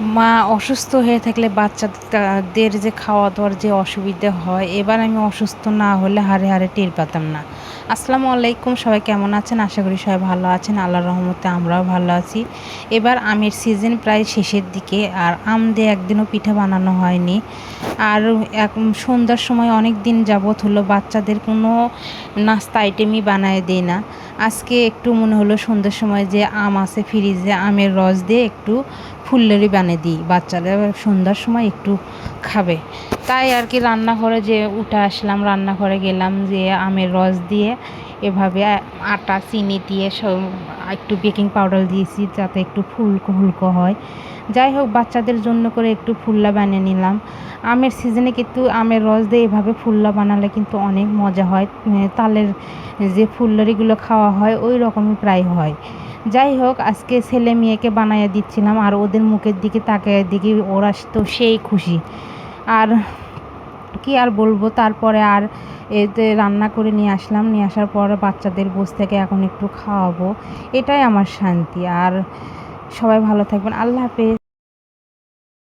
মা অসুস্থ হয়ে থাকলে বাচ্চাদের যে খাওয়া দাওয়ার যে অসুবিধে হয়, এবার আমি অসুস্থ না হলে হারে হারে টের পেতাম না। আসসালামু আলাইকুম, সবাই কেমন আছেন? আশা করি সবাই ভালো আছেন। আল্লাহর রহমতে আমরাও ভালো আছি। এবার আমের সিজন প্রায় শেষের দিকে আর আম দিয়ে একদিনও পিঠা বানানো হয়নি। আর এক সন্ধ্যার সময় অনেক দিন যাবৎ হলো, বাচ্চাদের কোনো নাস্তা আইটেমই বানায় দেয় না। আজকে একটু মনে হলো সন্ধ্যের সময় যে আম আছে ফ্রিজে, আমের রস দিয়ে একটু ফুললেরি বানিয়ে দিই। বাচ্চারা সন্ধ্যার সময় একটু খাবে। তাই আর কি রান্নাঘরে যে উঠে আসলাম, রান্নাঘরে গেলাম যে আমের রস দিয়ে এভাবে আটা, চিনি দিয়ে সব একটু বেকিং পাউডার দিয়েছি যাতে একটু ফুলকো ফুলকো হয়। যাই হোক, বাচ্চাদের জন্য করে একটু ফুল্লা বানিয়ে নিলাম। আমের সিজনে কিন্তু আমের রস দিয়ে এভাবে ফুল্লা বানালে কিন্তু অনেক মজা হয়। তালের যে ফুল্লারিগুলো খাওয়া হয়, ওই রকমই প্রায় হয়। যাই হোক, আজকে ছেলে মেয়েকে বানাইয়া দিচ্ছিলাম আর ওদের মুখের দিকে তাকিয়ে দিকে ওরা তো সেই খুশি। আর কি আর বলব? তারপরে আর এতে রান্না করে নিয়ে আসলাম। নিয়ে আসার পর বাচ্চাদের বস থেকে এখন একটু খাওয়াবো। এটাই আমার শান্তি। আর সবাই ভালো থাকবেন। আল্লাহ হাফেজ।